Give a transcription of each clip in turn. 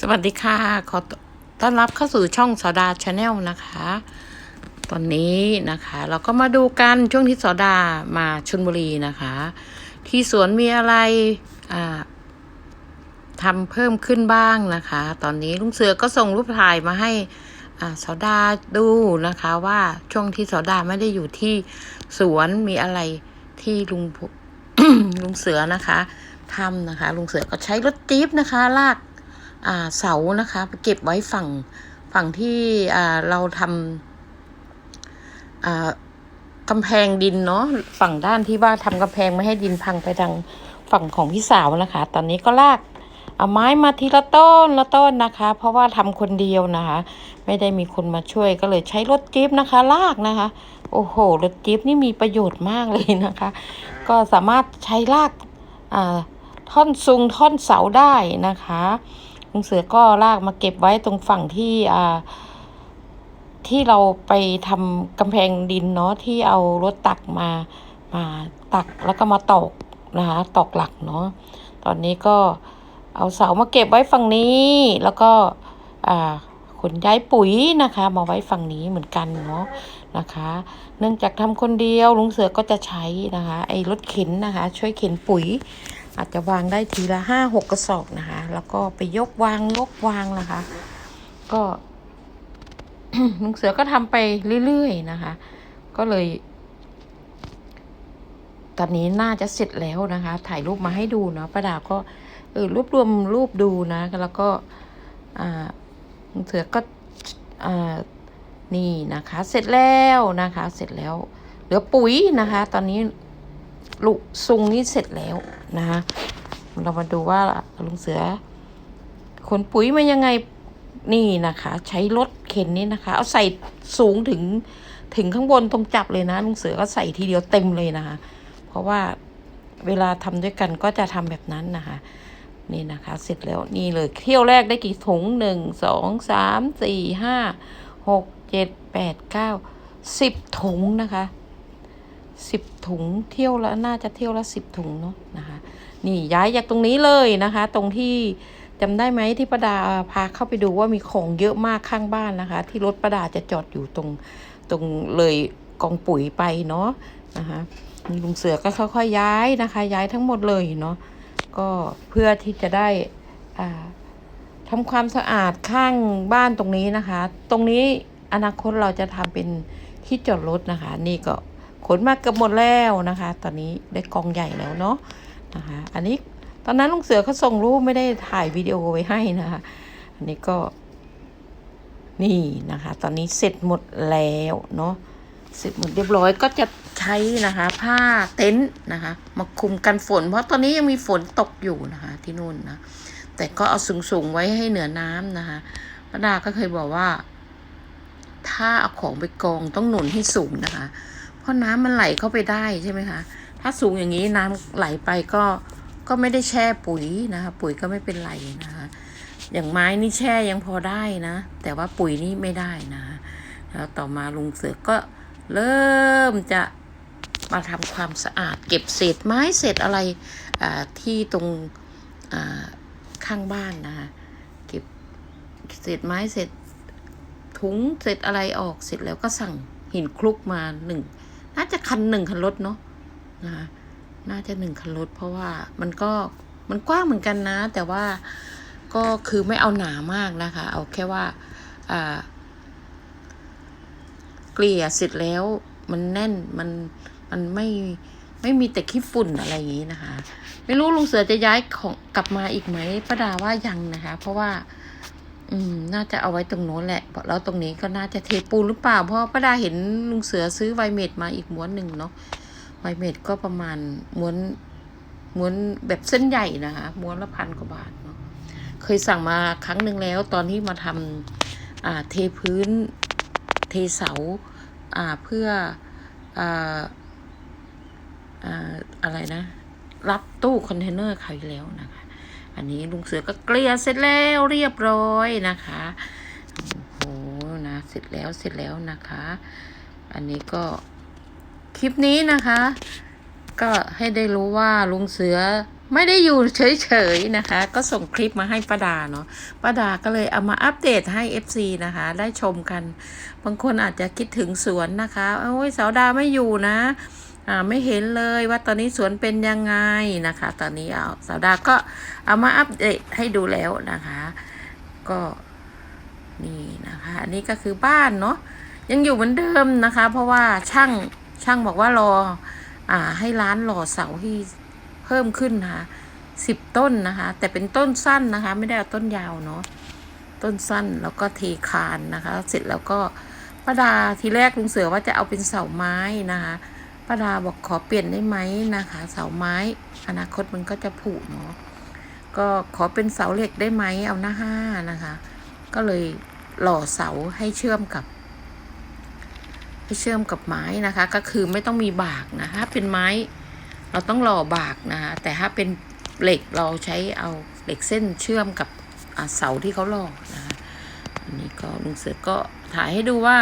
สวัสดีค่ะ ขอต้อนรับเข้าสู่ช่องสอดาชาแนลนะคะ ตอนนี้นะคะ เราก็มาดูกันช่วงที่สอดามาชลบุรีนะคะ ที่สวนมีอะไรทำเพิ่มขึ้นบ้างนะคะ ตอนนี้ลุงเสือก็ส่งรูปถ่ายมาให้อสอดาดูนะคะว่าช่วงที่สอดาไม่ได้อยู่ที่สวนมีอะไรที่ลุงลุงเสือนะคะทำนะคะ ลุงเสือก็ใช้รถจี๊ปนะคะ ลาก เสานะคะเก็บไว้ฝั่งฝั่งที่เราทำกำแพงดินเนาะฝั่งด้านที่ว่าทำกำแพงไม่ให้ดินพังไปทางฝั่งของพี่สาวนะคะ ตอนนี้ก็ลากเอาไม้มาทีละต้นละต้นนะคะ เพราะว่าทำคนเดียวนะคะ ไม่ได้มีคนมาช่วยก็เลยใช้รถจี๊ปนะคะ ลากนะคะ โอ้โหรถจี๊ปนี่มีประโยชน์มากเลยนะคะ ก็สามารถใช้ลากท่อนซุงท่อนเสาได้นะคะ ลุงเสือก็ลากมาเก็บไว้ตรงฝั่งที่อ่าที่เราไปทำกำแพงดินเนาะที่เอารถตักมามาตักแล้วก็มาตอกนะคะตอกหลักเนาะตอนนี้ก็เอาเสามาเก็บไว้ฝั่งนี้แล้วก็อ่าขนย้ายปุ๋ยนะคะ มาไว้ฝั่งนี้เหมือนกันเนาะนะคะ เนื่องจากทำคนเดียวลุงเสือก็จะใช้นะคะ ไอ้รถเข็นนะคะ ช่วยเข็นปุ๋ย อาจจะวางได้ทีละห้าหกกระสอบนะคะ แล้วก็ไปยกวางยกวางนะคะ ก็ลุงเสือก็ทำไปเรื่อยๆนะคะ ก็เลย ตอนนี้น่าจะเสร็จแล้วนะคะ ถ่ายรูปมาให้ดูเนาะประดาก็เออรวบรวมรูปดูนะ แล้วก็อ่าลุงเสือก็อ่านี่นะคะ เสร็จแล้วนะคะ เสร็จแล้ว เหลือปุ๋ยนะคะ ตอนนี้ลุซุงนี่เสร็จแล้ว นะคะเรามาดูว่าลุงเสือขนปุ๋ยมายังไงนี่นะคะ ใช้รถเข็นนี่นะคะ เอาใส่สูงถึงถึงข้างบนตรงจับเลยนะลุงเสือก็ใส่ทีเดียวเต็มเลยนะคะ เพราะว่าเวลาทำด้วยกันก็จะทำแบบนั้นนะคะ นี่นะคะ เสร็จแล้วนี่เลยเที่ยวแรกได้กี่ถุงหนึ่งสองสามสี่ห้าหกเจ็ดแปดเก้าสิบถุงนะคะ สิบถุงเที่ยวละน่าจะเที่ยวละสิบถุงเนาะนะคะ นี่ย้ายจากตรงนี้เลยนะคะ ตรงที่จำได้ไหมที่ประดาพาเข้าไปดูว่ามีของเยอะมากข้างบ้านนะคะ ที่รถประดาจะจอดอยู่ตรงตรงเลยกองปุ๋ยไปเนาะนะคะลุงเสือก็ค่อยๆย้ายนะคะ ย้ายทั้งหมดเลยเนาะก็เพื่อที่จะได้อ่าทำความสะอาดข้างบ้านตรงนี้นะคะ ตรงนี้อนาคตเราจะทำเป็นที่จอดรถนะคะ นี่ก็ ขนมาเกือบหมดแล้วนะคะ ตอนนี้ได้กองใหญ่แล้วเนาะนะคะ อันนี้ตอนนั้นลุงเสือเขาส่งรูปไม่ได้ถ่ายวิดีโอไว้ให้นะคะ อันนี้ก็นี่นะคะ ตอนนี้เสร็จหมดแล้วเนาะเสร็จหมดเรียบร้อยก็จะใช้นะคะ ผ้าเต็นท์นะคะ มาคุมกันฝน เพราะตอนนี้ยังมีฝนตกอยู่นะคะ ที่นู่นนะแต่ก็เอาสูงๆไว้ให้เหนือน้ำนะคะป้าดาก็เคยบอกว่า ถ้าเอาของไปกองต้องหนุนให้สูงนะคะ ราะน้ำมันไหลเข้าไปได้ใช่ไหมคะ ถ้าสูงอย่างนี้น้ำไหลไปก็ก็ไม่ได้แช่ปุ๋ยนะคะ ปุ๋ยก็ไม่เป็นไรนะคะ อย่างไม้นี่แช่ยังพอได้นะ แต่ว่าปุ๋ยนี่ไม่ได้นะคะแล้วต่อมาลุงเสือก็เริ่มจะมาทำความสะอาด เก็บเศษไม้เศษอะไรที่ตรงข้างบ้านนะคะเก็บเศษไม้เศษถุงเศษอะไรออกเสร็จแล้วก็สั่งหินคลุกมาหนึ่ง น่าจะคันหนึ่งคันรถเนาะนะคะน่าจะหนึ่งคันรถเพราะว่ามันก็มันกว้างเหมือนกันนะ แต่ว่าก็คือไม่เอาหนามากนะคะ เอาแค่ว่าอ่าเกลี่ยเสร็จแล้วมันแน่นมันมันไม่ไม่มีแต่ขี้ฝุ่นอะไรอย่างนี้นะคะ ไม่รู้ลุงเสือจะย้ายของกลับมาอีกไหมประดาว่ายังนะคะ เพราะว่า อืม น่าจะเอาไว้ตรงโน้นแหละ แล้วตรงนี้ก็น่าจะเทปูนหรือเปล่า เพราะป้าดาเห็นลุงเสือซื้อไวเมดมาอีกม้วนหนึ่งเนาะ ไวเมดก็ประมาณม้วน ม้วนแบบเส้นใหญ่นะคะ ม้วนละพันกว่าบาทเนาะ เคยสั่งมาครั้งหนึ่งแล้ว ตอนที่มาทำอ่า เทพื้น เทเสา อ่า เพื่อ อ่า อ่า อะไรนะ รับตู้คอนเทนเนอร์เขาอยู่แล้วนะคะ อันนี้ลุงเสือก็เกลี่ยเสร็จแล้วเรียบร้อยนะคะโอ้โหนะเสร็จแล้วเสร็จแล้วนะคะ อันนี้ก็คลิปนี้นะคะ ก็ให้ได้รู้ว่าลุงเสือไม่ได้อยู่เฉยๆนะคะ ก็ส่งคลิปมาให้ป้าดาเนาะป้าดาก็เลยเอามาอัปเดตให้ FC นะคะ ได้ชมกัน บางคนอาจจะคิดถึงสวนนะคะ โอ้ยสาวดาไม่อยู่นะ ไม่เห็นเลยว่าตอนนี้สวนเป็นยังไงนะคะ ตอนนี้เอาสาวดาก็เอามาอัปเดตให้ดูแล้วนะคะ ก็นี่นะคะอันนี้ก็คือบ้านเนาะยังอยู่เหมือนเดิมนะคะ เพราะว่าช่างช่างบอกว่ารอ อ่า ให้ร้านหล่อเสาที่เพิ่มขึ้นนะคะสิบต้นนะคะ แต่เป็นต้นสั้นนะคะ ไม่ได้เอาต้นยาวเนาะต้นสั้นแล้วก็เทคานนะคะ เสร็จแล้วก็ป้าดาทีแรกลุงเสือว่าจะเอาเป็นเสาไม้นะคะ ป้าดาบอกขอเปลี่ยนได้ไหมนะคะ เสาไม้ อนาคตมันก็จะผุเนาะก็ขอเป็นเสาเหล็กได้ไหมเอาหน้าห้านะคะ ก็เลยหล่อเสาให้เชื่อมกับให้เชื่อมกับไม้นะคะ ก็คือไม่ต้องมีบากนะคะเป็นไม้เราต้องหล่อบากนะคะแต่ถ้าเป็นเหล็กเราใช้เอาเหล็กเส้นเชื่อมกับเสาที่เขาหล่อนะคะอันนี้ก็ลุงเสือก็ถ่ายให้ดูว่า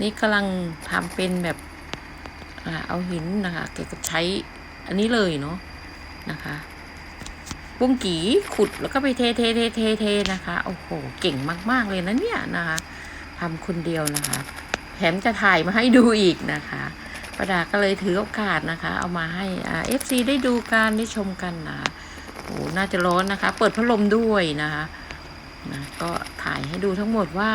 นี่กำลังทำเป็นแบบ เอาหินนะคะเกี่ยวกับใช้อันนี้เลยเนาะนะคะบุ้งกีขุดแล้วก็ไปเทเทเทเทเทนะคะโอ้โหเก่งมาก ๆ เลยนะเนี่ยนะคะทำคนเดียวนะคะแถมจะถ่ายมาให้ดูอีกนะคะประดาก็เลยถือโอกาสนะคะ เอามาให้เอฟซีได้ดูกันได้ชมกันนะโอ้น่าจะร้อนนะคะ เปิดพัดลมด้วยนะคะนะก็ถ่ายให้ดูทั้งหมดว่า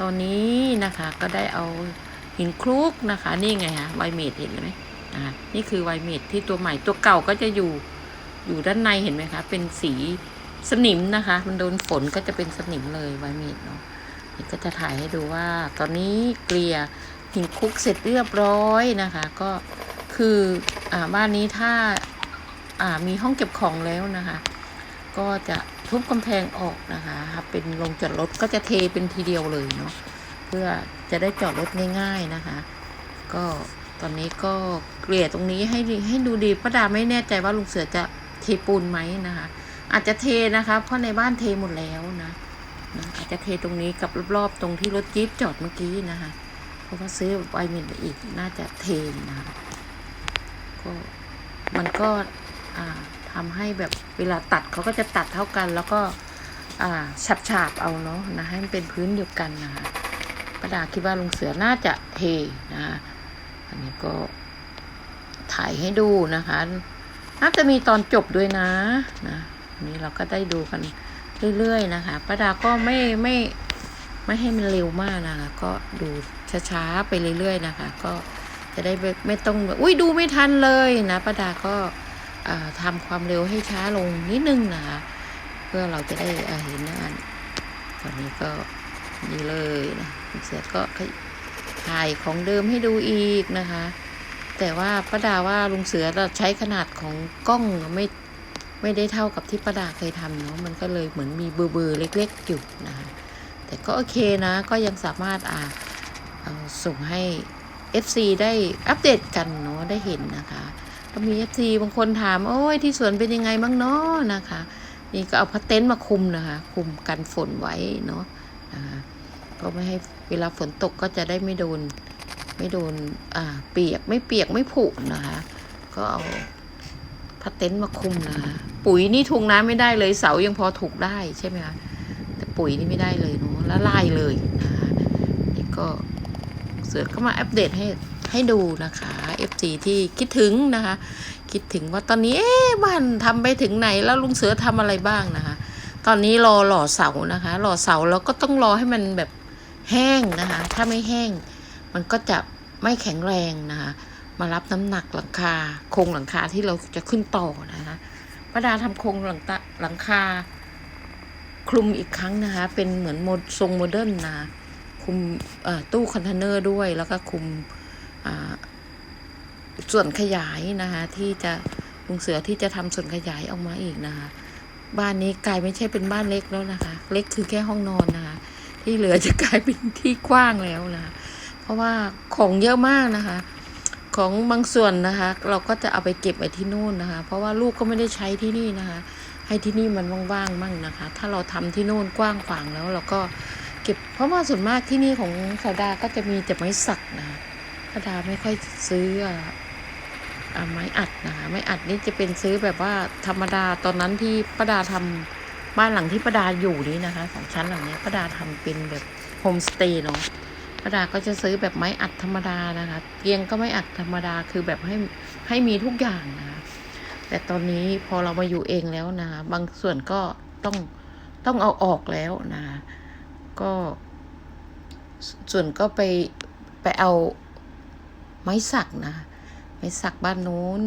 ตอนนี้นะคะก็ได้เอา หินคลุกนะคะ นี่ไงฮะไวเมดเห็นไหมนะคะนี่คือไวเมดที่ตัวใหม่ตัวเก่าก็จะอยู่อยู่ด้านในเห็นไหมคะ เป็นสีสนิมนะคะ มันโดนฝนก็จะเป็นสนิมเลยไวเมดเนาะนี่ก็จะถ่ายให้ดูว่า ตอนนี้เกลี่ยหินคลุกเสร็จเรียบร้อยนะคะ ก็คืออ่าบ้านนี้ถ้าอ่ามีห้องเก็บของแล้วนะคะ ก็จะทุบกำแพงออกนะคะ เป็นลงจอดรถก็จะเทเป็นทีเดียวเลยเนาะ เพื่อจะได้จอดรถง่ายๆนะคะ ก็ตอนนี้ก็เกลี่ยตรงนี้ให้ให้ดูดีป้าดาไม่แน่ใจว่าลุงเสือจะเทปูนไหมนะคะ อาจจะเทนะคะ เพราะในบ้านเทหมดแล้วนะนะอาจจะเทตรงนี้กับรอบๆ ตรงที่รถจี๊ปจอดเมื่อกี้นะคะ เพราะว่าซื้อไวมินไปอีกน่าจะเทนะคะก็มันก็อ่าทำให้แบบเวลาตัดเขาก็จะตัดเท่ากัน แล้วก็อ่าฉาบๆเอาเนาะนะให้มันเป็นพื้นเดียวกันนะคะ ประดาคิดว่าลุงเสือน่าจะเทนะคะอันนี้ก็ถ่ายให้ดูนะคะ น่าจะมีตอนจบด้วยนะนะนี้เราก็ได้ดูกันเรื่อยๆนะคะป้าดาก็ไม่ไม่ไม่ให้มันเร็วมากนะคะ ก็ดูช้าๆไปเรื่อยๆนะคะ ก็จะได้ไม่ต้องอุ้ยดูไม่ทันเลยนะป้าดาก็อ่าทำความเร็วให้ช้าลงนิดนึงนะคะ เพื่อเราจะได้เห็นนะตอนนี้ก็นี่เลยนะคุณ เสือก็ถ่ายของเดิมให้ดูอีกนะคะ แต่ว่าป้าดาว่าลุงเสือเราใช้ขนาดของกล้องไม่ไม่ได้เท่ากับที่ป้าดาเคยทำเนาะมันก็เลยเหมือนมีเบอร์เบอร์เล็ก ๆ อยู่นะคะแต่ก็โอเคนะก็ยังสามารถอ่าส่งให้ FC ได้อัปเดตกันเนาะได้เห็นนะคะก็มี FC บางคนถาม โอ้ยที่สวนเป็นยังไงบ้างเนาะนะคะ นี่ก็เอาพัดเต็นท์มาคุมนะคะ คุมกันฝนไว้เนาะนะคะก็ไม่ให้ เวลาฝนตกก็จะได้ไม่โดนไม่โดนอ่าเปียกไม่เปียกไม่ผุนะคะ ก็เอาผ้าเต็นท์มาคุมนะคะปุ๋ยนี่ทุงน้ำไม่ได้เลยเสายังพอถูกได้ใช่ไหมคะแต่ปุ๋ยนี่ไม่ได้เลยเนาะละลายเลยนะคะนี่ก็เสือก็มาอัปเดตให้ให้ดูนะคะ FG ที่คิดถึงนะคะ คิดถึงว่าตอนนี้เอ๊ะบ้านทำไปถึงไหนแล้วลุงเสือทำอะไรบ้างนะคะ ตอนนี้รอหล่อเสานะคะ หล่อเสาแล้วก็ต้องรอให้มันแบบ แห้งนะคะ ถ้าไม่แห้ง มันก็จะไม่แข็งแรงนะคะ มารับน้ำหนักหลังคาโครงหลังคาที่เราจะขึ้นต่อนะคะป้าดาทำโครงหลังหลังคา คลุมอีกครั้งนะคะ เป็นเหมือนโมดทรงโมเดิร์นนะคลุมตู้คอนเทนเนอร์ด้วยแล้วก็คลุมส่วนขยายนะคะที่จะลุงเสือที่จะทำส่วนขยายออกมาอีกนะคะ บ้านนี้กลายไม่ใช่เป็นบ้านเล็กแล้วนะคะ เล็กคือแค่ห้องนอนนะคะ ที่เหลือจะกลายเป็นที่กว้างแล้วนะ เพราะว่าของเยอะมากนะคะ ของบางส่วนนะคะ เราก็จะเอาไปเก็บไว้ที่นู่นนะคะ เพราะว่าลูกก็ไม่ได้ใช้ที่นี่นะคะ ให้ที่นี่มันว่างๆมั่งนะคะ ถ้าเราทำที่นู่นกว้างขวางแล้ว เราก็เก็บ เพราะว่าส่วนมากที่นี่ของสาดาก็จะมีแต่ไม้สักนะคะสาดาไม่ค่อยซื้ออไม้อัดนะคะ ไม้อัดนี่จะเป็นซื้อแบบว่าธรรมดาตอนนั้นที่ป้าดาทำ บ้านหลังที่ป้าดาอยู่นี้นะคะสองชั้นหลังนี้ป้าดาทำเป็นแบบโฮมสเตย์เนาะป้าดาก็จะซื้อแบบไม้อัดธรรมดานะคะเตียงก็ไม้อัดธรรมดาคือแบบให้ให้มีทุกอย่างนะคะแต่ตอนนี้พอเรามาอยู่เองแล้วนะคะ บางส่วนก็ต้องต้องเอาออกแล้วนะคะก็ส่วนก็ไปไปเอาไม้สักนะคะไม้สักบ้านนู้น